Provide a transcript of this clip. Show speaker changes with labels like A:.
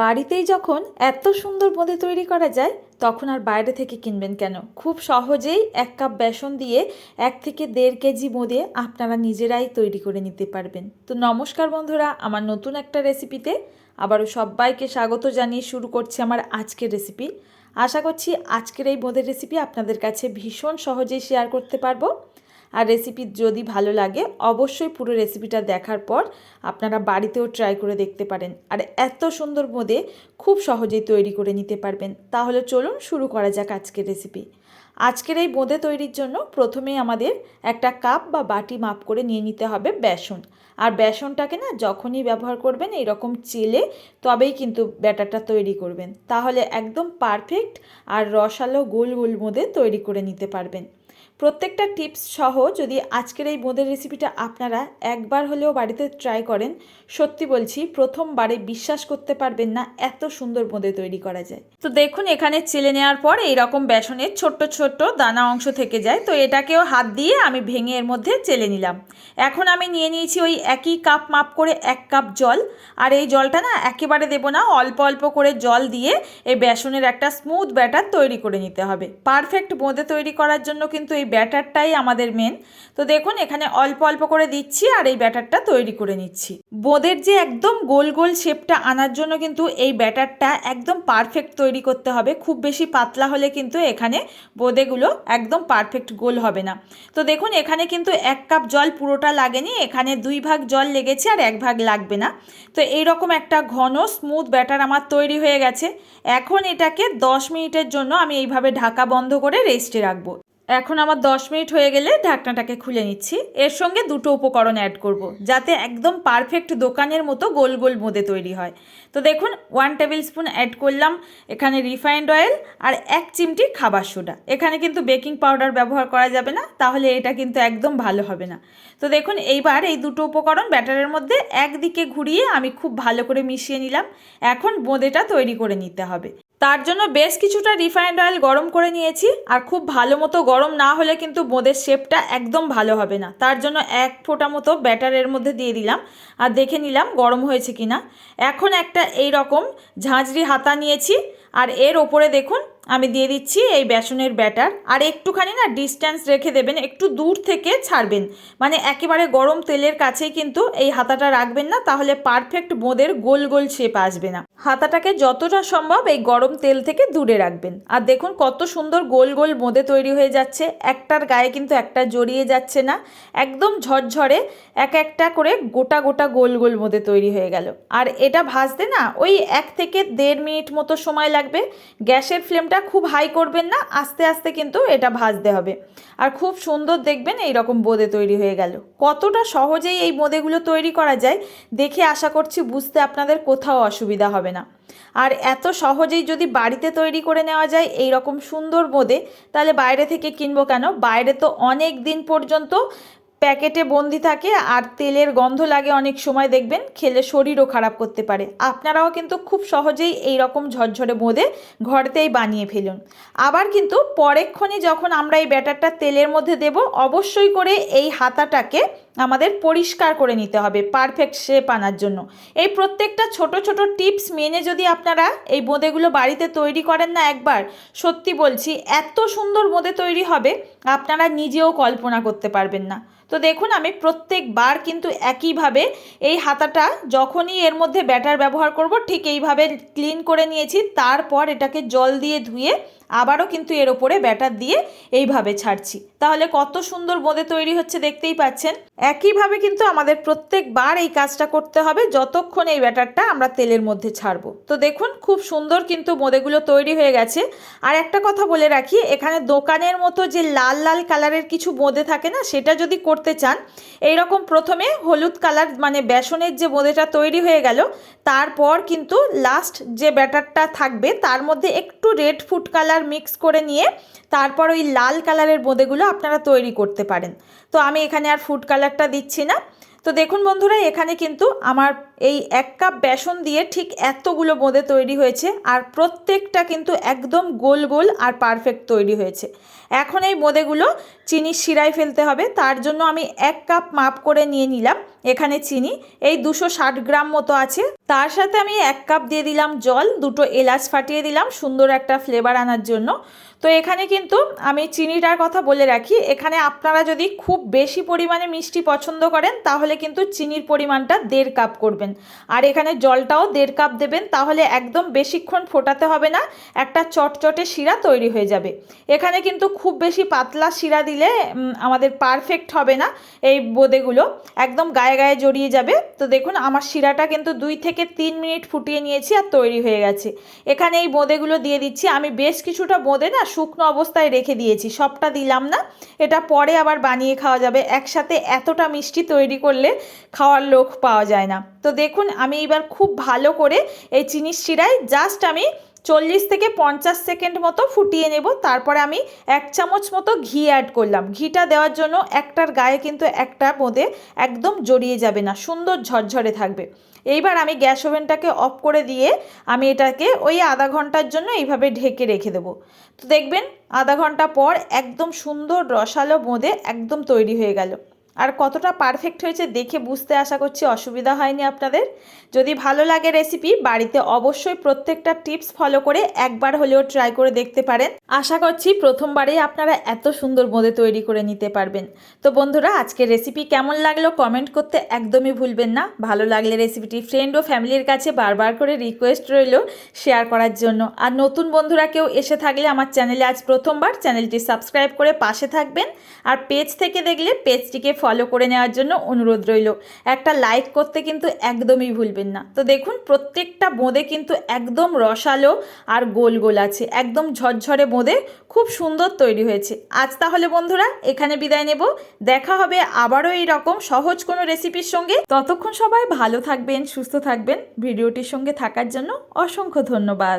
A: বাড়িতেই যখন এত সুন্দর বোঁদে তৈরি করা যায়, তখন আর বাইরে থেকে কিনবেন কেন? খুব সহজেই এক কাপ বেসন দিয়ে এক থেকে দেড় কেজি বোঁদে আপনারা নিজেরাই তৈরি করে নিতে পারবেন। তো নমস্কার বন্ধুরা, আমার নতুন একটা রেসিপিতে আবারও সবাইকে স্বাগত জানিয়ে শুরু করছি আমার আজকের রেসিপি। আশা করছি আজকের এই বোঁদের রেসিপি আপনাদের কাছে ভীষণ সহজেই শেয়ার করতে পারব। আর রেসিপি যদি ভালো লাগে, অবশ্যই পুরো রেসিপিটা দেখার পর আপনারা বাড়িতেও ট্রাই করে দেখতে পারেন। আর এত সুন্দর বোঁদে খুব সহজেই তৈরি করে নিতে পারবেন। তাহলে চলুন শুরু করা যাক আজকের রেসিপি আজকের এই বোঁদে তৈরির জন্য প্রথমেই আমাদের একটা কাপ বা বাটি মাপ করে নিয়ে নিতে হবে বেসন। আর বেসনটাকে না যখনই ব্যবহার করবেন এইরকম চেলে তবেই কিন্তু ব্যাটারটা তৈরি করবেন। তাহলে একদম পারফেক্ট আর রসালো গোল গোল বোঁদে তৈরি করে নিতে পারবেন। প্রত্যেকটা টিপস সহ যদি আজকের এই বোঁদের রেসিপিটা আপনারা একবার হলেও বাড়িতে ট্রাই করেন, সত্যি বলছি প্রথমবারে বিশ্বাস করতে পারবেন না এত সুন্দর বোঁদে তৈরি করা যায়। তো দেখুন, এখানে চেলে নেওয়ার পর এই রকম বেসনের ছোট্ট ছোট্ট দানা অংশ থেকে যায়। তো এটাকেও হাত দিয়ে আমি ভেঙে এর মধ্যে চেলে নিলাম। এখন আমি নিয়ে নিয়েছি ওই একই কাপ মাপ করে এক কাপ জল। আর এই জলটা না একেবারে দেবো না, অল্প অল্প করে জল দিয়ে এই বেসনের একটা স্মুথ ব্যাটার তৈরি করে নিতে হবে। পারফেক্ট বোঁদে তৈরি করার জন্য কিন্তু এই ব্যাটারটাই আমাদের মেন তো দেখুন, এখানে অল্প অল্প করে দিচ্ছি আর এই ব্যাটারটা তৈরি করে নিচ্ছি। বোঁদের যে একদম গোল গোল শেপটা আনার জন্য কিন্তু এই ব্যাটারটা একদম পারফেক্ট তৈরি করতে হবে। খুব বেশি পাতলা হলে কিন্তু এখানে বোঁদেগুলো একদম পারফেক্ট গোল হবে না। তো দেখুন, এখানে কিন্তু এক কাপ জল পুরোটা লাগেনি। এখানে দুই ভাগ জল লেগেছে আর এক ভাগ লাগবে না। তো এই রকম একটা ঘন স্মুথ ব্যাটার আমার তৈরি হয়ে গেছে। এখন এটাকে দশ মিনিটের জন্য আমি এইভাবে ঢাকা বন্ধ করে রেস্টে রাখব। এখন আমার দশ মিনিট হয়ে গেলে ঢাকনাটাকে খুলে নিচ্ছি। এর সঙ্গে দুটো উপকরণ অ্যাড করব। যাতে একদম পারফেক্ট দোকানের মতো গোল গোল বোঁদে তৈরি হয়। তো দেখুন ওয়ান টেবিল স্পুন অ্যাড করলাম, এখানে রিফাইন্ড অয়েল আর এক চিমটি খাবার সোডা। এখানে কিন্তু বেকিং পাউডার ব্যবহার করা যাবে না, তাহলে এটা কিন্তু একদম ভালো হবে না। তো দেখুন, এইবার এই দুটো উপকরণ ব্যাটারের মধ্যে একদিকে ঘুরিয়ে আমি খুব ভালো করে মিশিয়ে নিলাম। এখন বোঁদেটা তৈরি করে নিতে হবে। তার জন্য বেশ কিছুটা রিফাইন্ড অয়েল গরম করে নিয়েছি, আর খুব ভালো মতো গরম না হলে কিন্তু বোঁদের শেপটা একদম ভালো হবে না। তার জন্য এক ফোঁটা মতো ব্যাটারের মধ্যে দিয়ে দিলাম, আর দেখে নিলাম গরম হয়েছে কি না এখন একটা এই রকম ঝাঁঝরি হাতা নিয়েছি, আর এর ওপরে দেখুন আমি দিয়ে দিচ্ছি এই বেসনের ব্যাটার আর একটুখানি না ডিস্ট্যান্স রেখে দেবেন, একটু দূর থেকে ছাড়বেন। মানে একেবারে গরম তেলের কাছেই কিন্তু এই হাতাটা রাখবেন না, তাহলে পারফেক্ট বোঁদের গোল গোল শেপ আসবে না। হাতাটাকে যতটা সম্ভব এই গরম তেল থেকে দূরে রাখবেন। আর দেখুন কত সুন্দর গোল গোল বোঁদে তৈরি হয়ে যাচ্ছে, একটার গায়ে কিন্তু একটা জড়িয়ে যাচ্ছে না, একদম ঝরঝরে এক একটা করে গোটা গোটা গোল গোল বোঁদে তৈরি হয়ে গেল। আর এটা ভাজতে না ওই এক থেকে দেড় মিনিট মতো সময় লাগবে, গ্যাসের ফ্লেমটা খুব হাই করবেন না, আস্তে আস্তে কিন্তু এটা ভাজতে হবে। আর খুব সুন্দর দেখবেন এই রকম বোঁদে তৈরি হয়ে গেল। কতটা সহজেই এই বোঁদেগুলো তৈরি করা যায়, দেখে আশা করছি বুঝতে আপনাদের কোথাও অসুবিধা হবে না। আর এত সহজেই যদি বাড়িতে তৈরি করে নেওয়া যায় এই রকম সুন্দর বোঁদে, তাহলে বাইরে থেকে কিনবো কেন? বাইরে তো অনেক দিন পর্যন্ত প্যাকেটে বন্দি থাকে আর তেলের গন্ধ লাগে অনেক সময় দেখবেন, খেলে শরীরও খারাপ করতে পারে। আপনারাও কিন্তু খুব সহজেই এই রকম ঝরঝরে বোঁদে ঘরতেই বানিয়ে ফেলুন। আবার কিন্তু পরেক্ষণে যখন আমরা এই ব্যাটারটা তেলের মধ্যে দেব, অবশ্যই করে এই হাতাটাকে আমাদের পরিষ্কার করে নিতে হবে পারফেক্ট শেপ আনার জন্য। এই প্রত্যেকটা ছোট ছোট টিপস মেনে যদি আপনারা এই বোঁদেগুলো বাড়িতে তৈরি করেন না একবার, সত্যি বলছি, এত সুন্দর বোঁদে তৈরি হবে, আপনারা নিজেও কল্পনা করতে পারবেন না। তো দেখুন, আমি প্রত্যেকবার কিন্তু একইভাবে এই হাতাটা যখনই এর মধ্যে ব্যাটার ব্যবহার করব, ঠিক এইভাবে ক্লিন করে নিয়েছি, তারপর এটাকে জল দিয়ে ধুয়ে আবারও কিন্তু এর ওপরে ব্যাটার দিয়ে এইভাবে ছাড়ছি। তাহলে কত সুন্দর বোঁদে তৈরি হচ্ছে দেখতেই পাচ্ছেন। একইভাবে কিন্তু আমাদের প্রত্যেকবার এই কাজটা করতে হবে, যতক্ষণ এই ব্যাটারটা আমরা তেলের মধ্যে ছাড়বো। তো দেখুন, খুব সুন্দর কিন্তু বোঁদেগুলো তৈরি হয়ে গেছে। আর একটা কথা বলে রাখি, এখানে দোকানের মতো যে লাল লাল কালারের কিছু বোঁদে থাকে না, সেটা যদি করতে চান এই রকম প্রথমে হলুদ কালার মানে বেসনের যে বোঁদেটা তৈরি হয়ে গেল, তারপর কিন্তু লাস্ট যে ব্যাটারটা থাকবে, তার মধ্যে একটু রেড ফুড কালার মিক্স করে নিয়ে তারপর ওই লাল কালারের বোঁদেগুলো আপনারা তৈরি করতে পারেন। তো আমি এখানে আর ফুড কালারটা দিচ্ছি না। তো দেখুন বন্ধুরা, এখানে কিন্তু আমার এই এক কাপ বেসন দিয়ে ঠিক এতগুলো বোঁদে তৈরি হয়েছে আর প্রত্যেকটা কিন্তু একদম গোল গোল আর পারফেক্ট তৈরি হয়েছে। এখন এই বোঁদেগুলো চিনির শিরায় ফেলতে হবে, তার জন্য আমি এক কাপ মাপ করে নিয়ে নিলাম। এখানে চিনি, এই দুশো ষাট গ্রাম মতো আছে। তার সাথে আমি এক কাপ দিয়ে দিলাম জল, দুটো এলাচ ফাটিয়ে দিলাম, সুন্দর একটা ফ্লেভার আনার জন্য। তো এখানে কিন্তু আমি চিনিটার কথা বলে রাখি, এখানে আপনারা যদি খুব বেশি পরিমাণে মিষ্টি পছন্দ করেন, তাহলে কিন্তু চিনির পরিমাণটা দেড় কাপ করবেন। আর এখানে জলটাও দেড় কাপ দেবেন, তাহলে একদম বেশিক্ষণ ফোটাতে হবে না, একটা চটচটে শিরা তৈরি হয়ে যাবে। এখানে কিন্তু খুব বেশি পাতলা শিরা দিলে আমাদের পারফেক্ট হবে না এই বোঁদেগুলো। একদম গায়ে গায়ে জড়িয়ে যাবে। তো দেখুন, আমার শিরাটা কিন্তু দুই থেকে তিন মিনিট ফুটিয়ে নিয়েছি আর তৈরি হয়ে গেছে। এখানে এই বোঁদেগুলো দিয়ে দিচ্ছি। আমি বেশ কিছুটা বোঁদে না শুকনো অবস্থায় রেখে দিয়েছি। সবটা দিলাম না। এটা পরে আবার বানিয়ে খাওয়া যাবে। একসাথে এতটা মিষ্টি তৈরি করলে খাওয়ার লোক পাওয়া যায় না। তো দেখুন, আমি এবার খুব ভালো করে এই চিনির শিরায় জাস্ট আমি চল্লিশ থেকে পঞ্চাশ সেকেন্ড মতো ফুটিয়ে নেব। তারপরে আমি এক চামচ মতো ঘি অ্যাড করলাম। ঘিটা দেওয়ার জন্য একটার গায়ে কিন্তু একটা বোঁদে একদম জড়িয়ে যাবে না, সুন্দর ঝরঝরে থাকবে। এইবার আমি গ্যাস ওভেনটাকে অফ করে দিয়ে আমি এটাকে ওই আধা ঘণ্টার জন্য এইভাবে ঢেকে রেখে দেবো। তো দেখবেন, আধা ঘণ্টা পর একদম সুন্দর রসালো বোঁদে একদম তৈরি হয়ে গেল। আর কতটা পারফেক্ট হয়েছে দেখে বুঝতে আশা করছি অসুবিধা হয়নি আপনাদের। যদি ভালো লাগে রেসিপি বাড়িতে অবশ্যই প্রত্যেকটা টিপস ফলো করে একবার হলেও ট্রাই করে দেখতে পারেন। আশা করছি প্রথমবারেই আপনারা এত সুন্দর বোঁদে তৈরি করে নিতে পারবেন। তো বন্ধুরা, আজকের রেসিপি কেমন লাগল কমেন্ট করতে একদমই ভুলবেন না। ভালো লাগলে রেসিপিটি ফ্রেন্ড ও ফ্যামিলির কাছে বারবার করে রিকোয়েস্ট রইল শেয়ার করার জন্য। আর নতুন বন্ধুরা কেউ এসে থাকলে আমার চ্যানেলে আজ প্রথমবার চ্যানেলটি সাবস্ক্রাইব করে পাশে থাকবেন। আর পেজ থেকে দেখলে পেজটিকে ফলো করে নেওয়ার জন্য অনুরোধ রইল। একটা লাইক করতে কিন্তু একদমই ভুলবেন না। তো দেখুন, প্রত্যেকটা বোঁদে কিন্তু একদম রসালো আর গোল গোল আছে। একদম ঝরঝরে বোঁদে খুব সুন্দর তৈরি হয়েছে। আজ তাহলে বন্ধুরা, এখানে বিদায় নেব। দেখা হবে আবারও এই রকম সহজ কোনো রেসিপির সঙ্গে। ততক্ষণ সবাই ভালো থাকবেন, সুস্থ থাকবেন। ভিডিওটির সঙ্গে থাকার জন্য অসংখ্য ধন্যবাদ।